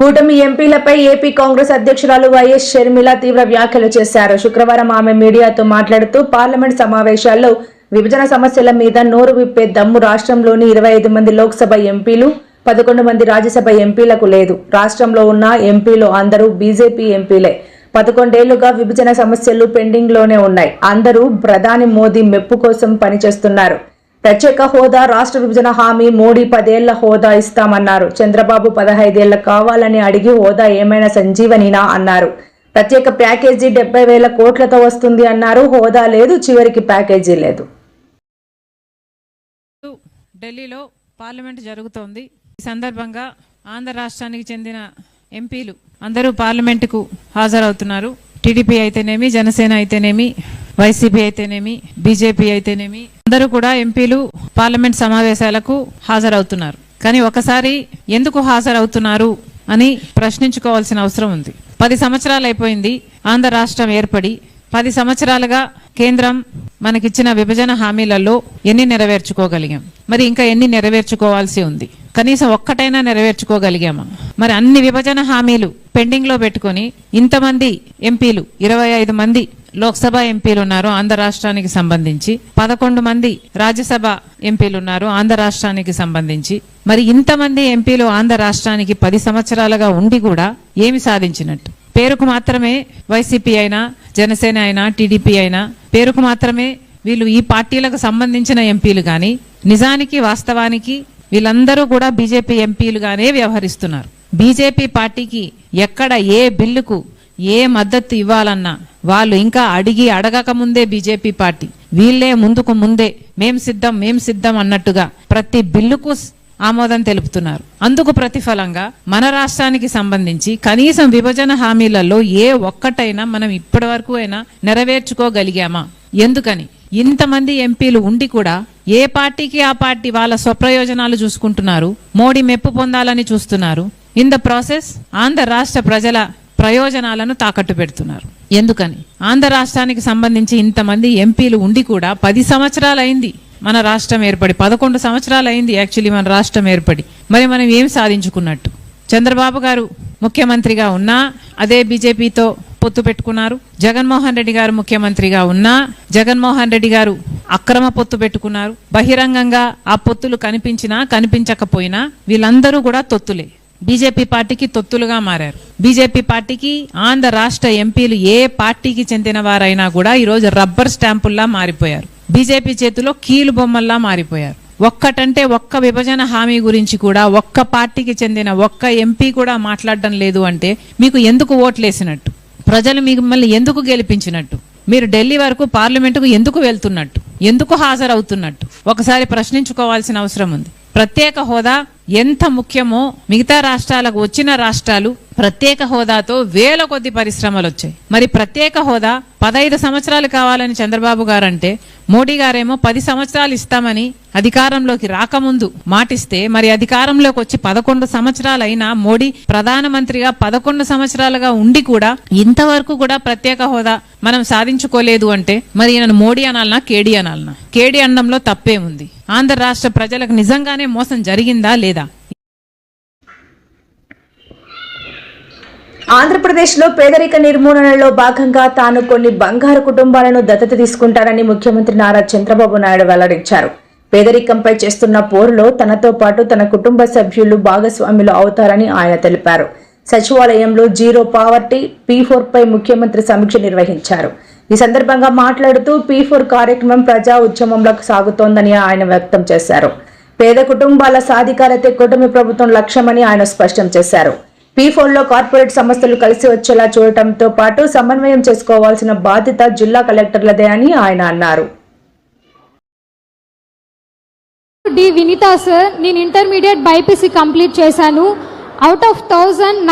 కూటమి ఎంపీలపై ఏపీ కాంగ్రెస్ అధ్యక్షురాలు వైఎస్ షర్మిల తీవ్ర వ్యాఖ్యలు చేశారు. శుక్రవారం ఆమె మీడియాతో మాట్లాడుతూ పార్లమెంట్ సమావేశాల్లో విభజన సమస్యల మీద నోరు విప్పే దమ్ము రాష్ట్రంలోని ఇరవై ఐదు మంది లోక్సభ ఎంపీలు పదకొండు మంది రాజ్యసభ ఎంపీలకు లేదు. రాష్ట్రంలో ఉన్న ఎంపీలు అందరూ బీజేపీ ఎంపీలే. పదకొండేళ్ళుగా విభజన సమస్యలు పెండింగ్లోనే ఉన్నాయి. అందరూ ప్రధాని మోదీ మెప్పు కోసం పనిచేస్తున్నారు. ప్రత్యేక హోదా రాష్ట్ర విభజన హామీ మోడీ పదేళ్ళ హోదా ఇస్తామన్నారు. చంద్రబాబు పదహైదేళ్ళ కావాలని అడిగి హోదా ఏమైనా సంజీవనినా అన్నారు. ప్రత్యేక ప్యాకేజీ డెబ్బై వేల కోట్లతో వస్తుంది అన్నారు. హోదా లేదు చివరికి ప్యాకేజీ లేదు. ఢిల్లీలో పార్లమెంట్ జరుగుతోంది. ఈ సందర్భంగా ఆంధ్ర రాష్ట్రానికి చెందిన ఎంపీలు అందరూ పార్లమెంటుకు హాజరవుతున్నారు. టీడీపీ అయితేనేమి జనసేన అయితేనేమి వైసీపీ అయితేనేమి బీజేపీ అయితేనేమి అందరూ కూడా ఎంపీలు పార్లమెంట్ సమావేశాలకు హాజరవుతున్నారు. కానీ ఒకసారి ఎందుకు హాజరవుతున్నారు అని ప్రశ్నించుకోవాల్సిన అవసరం ఉంది. పది సంవత్సరాలు అయిపోయింది ఆంధ్ర రాష్ట్రం ఏర్పడి పది సంవత్సరాలుగా కేంద్రం మనకిచ్చిన విభజన హామీలలో ఎన్ని నెరవేర్చుకోగలిగాం? మరి ఇంకా ఎన్ని నెరవేర్చుకోవాల్సి ఉంది? కనీసం ఒక్కటైనా నెరవేర్చుకోగలిగామా? మరి అన్ని విభజన హామీలు పెండింగ్లో పెట్టుకొని ఇంతమంది ఎంపీలు ఇరవై ఐదు మంది లోక్సభ ఎంపీలు ఉన్నారు ఆంధ్ర రాష్ట్రానికి సంబంధించి. పదకొండు మంది రాజ్యసభ ఎంపీలు ఉన్నారు ఆంధ్ర రాష్ట్రానికి సంబంధించి. మరి ఇంతమంది ఎంపీలు ఆంధ్ర రాష్ట్రానికి పది సంవత్సరాలుగా ఉండి కూడా ఏమి సాధించినట్టు? పేరుకు మాత్రమే వైసీపీ అయినా జనసేన అయినా టీడీపీ అయినా పేరుకు మాత్రమే వీళ్ళు ఈ పార్టీలకు సంబంధించిన ఎంపీలు కానీ నిజానికి వాస్తవానికి వీళ్ళందరూ కూడా బీజేపీ ఎంపీలుగానే వ్యవహరిస్తున్నారు. బీజేపీ పార్టీకి ఎక్కడ ఏ బిల్లుకు ఏ మద్దతు ఇవ్వాలన్నా వాళ్ళు ఇంకా అడిగి అడగక ముందే బీజేపీ పార్టీ. వీళ్ళే ముందుకు ముందే మేం సిద్ధం మేం సిద్ధం అన్నట్టుగా ప్రతి బిల్లుకు ఆమోదం తెలుపుతున్నారు. అందుకు ప్రతిఫలంగా మన రాష్ట్రానికి సంబంధించి కనీసం విభజన హామీలలో ఏ ఒక్కటైనా మనం ఇప్పటి వరకు అయినా నెరవేర్చుకోగలిగామా? ఎందుకని? ఇంతమంది ఎంపీలు ఉండి కూడా ఏ పార్టీకి ఆ పార్టీ వాళ్ళ స్వప్రయోజనాలు చూసుకుంటున్నారు? మోడీ మెప్పు పొందాలని చూస్తున్నారు? ఇన్ ద ప్రాసెస్ ఆంధ్ర రాష్ట్ర ప్రజల ప్రయోజనాలను తాకట్టు పెడుతున్నారు. ఎందుకని? ఆంధ్ర రాష్ట్రానికి సంబంధించి ఇంతమంది ఎంపీలు ఉండి కూడా పది సంవత్సరాలు అయింది మన రాష్ట్రం ఏర్పడి పదకొండు సంవత్సరాలు అయింది యాక్చువల్లీ మన రాష్ట్రం ఏర్పడి. మరి మనం ఏం సాధించుకున్నట్టు? చంద్రబాబు గారు ముఖ్యమంత్రిగా ఉన్నా అదే బీజేపీతో పొత్తు పెట్టుకున్నారు. జగన్మోహన్ రెడ్డి గారు ముఖ్యమంత్రిగా ఉన్నా జగన్మోహన్ రెడ్డి గారు అక్రమ పొత్తు పెట్టుకున్నారు. బహిరంగంగా ఆ పొత్తులు కనిపించినా కనిపించకపోయినా వీళ్ళందరూ కూడా తొత్తులే. బీజేపీ పార్టీకి తొత్తులుగా మారారు. బీజేపీ పార్టీకి ఆంధ్ర రాష్ట్ర ఎంపీలు ఏ పార్టీకి చెందిన వారైనా కూడా ఈరోజు రబ్బర్ స్టాంపుల్లా మారిపోయారు. బీజేపీ చేతిలో కీలు బొమ్మల్లా మారిపోయారు. ఒక్కటంటే ఒక్క విభజన హామీ గురించి కూడా ఒక్క పార్టీకి చెందిన ఒక్క ఎంపీ కూడా మాట్లాడడం లేదు అంటే మీకు ఎందుకు ఓట్లేసినట్టు? ప్రజలు మిమ్మల్ని ఎందుకు గెలిపించినట్టు? మీరు ఢిల్లీ వరకు పార్లమెంటుకు ఎందుకు వెళ్తున్నట్టు? ఎందుకు హాజరవుతున్నట్టు? ఒకసారి ప్రశ్నించుకోవాల్సిన అవసరం ఉంది. ప్రత్యేక హోదా ఎంత ముఖ్యమో మిగతా రాష్ట్రాలకు వచ్చిన రాష్ట్రాలు ప్రత్యేక హోదాతో వేల కొద్ది పరిశ్రమలు వచ్చాయి. మరి ప్రత్యేక హోదా పదహైదు సంవత్సరాలు కావాలని చంద్రబాబు గారంటే మోడీ గారేమో పది సంవత్సరాలు ఇస్తామని అధికారంలోకి రాకముందు మాటిస్తే మరి అధికారంలోకి వచ్చి పదకొండు సంవత్సరాలైనా మోడీ ప్రధానమంత్రిగా పదకొండు సంవత్సరాలుగా ఉండి కూడా ఇంతవరకు కూడా ప్రత్యేక హోదా మనం సాధించుకోలేదు అంటే మరి ఈయన మోడీ అనాలనా కేడీ అనాలనా? కేడీ అనడంలో ఉంది ఆంధ్ర రాష్ట్ర ప్రజలకు నిజంగానే మోసం జరిగిందా లేదా? ఆంధ్రప్రదేశ్లో పేదరిక నిర్మూలనలో భాగంగా తాను కొన్ని బంగారు కుటుంబాలను దత్తత తీసుకుంటానని ముఖ్యమంత్రి నారా చంద్రబాబు నాయుడు వెల్లడించారు. పేదరికంపై చేస్తున్న పోరులో తనతో పాటు తన కుటుంబ సభ్యులు భాగస్వాములు అవుతారని ఆయన తెలిపారు. సచివాలయంలో జీరో పావర్టీ పీ ఫోర్ పై ముఖ్యమంత్రి సమీక్ష నిర్వహించారు. ఈ సందర్భంగా మాట్లాడుతూ పీ ఫోర్ కార్యక్రమం ప్రజా ఉద్యమంలో సాగుతోందని ఆయన వ్యక్తం చేశారు. పేద కుటుంబాల సాధికారతే కూటమి ప్రభుత్వం లక్ష్యమని ఆయన స్పష్టం చేశారు. పీ ఫోర్లో కార్పొరేట్ సంస్థలు కలిసి వచ్చేలా చూడటంతో పాటు సమన్వయం చేసుకోవాల్సిన బాధ్యత జిల్లా కలెక్టర్లదే అని ఆయన అన్నారు. డి వినీత సార్ నేను ఇంటర్మీడియట్ బైపీసీ కంప్లీట్ చేశాను. out of 1980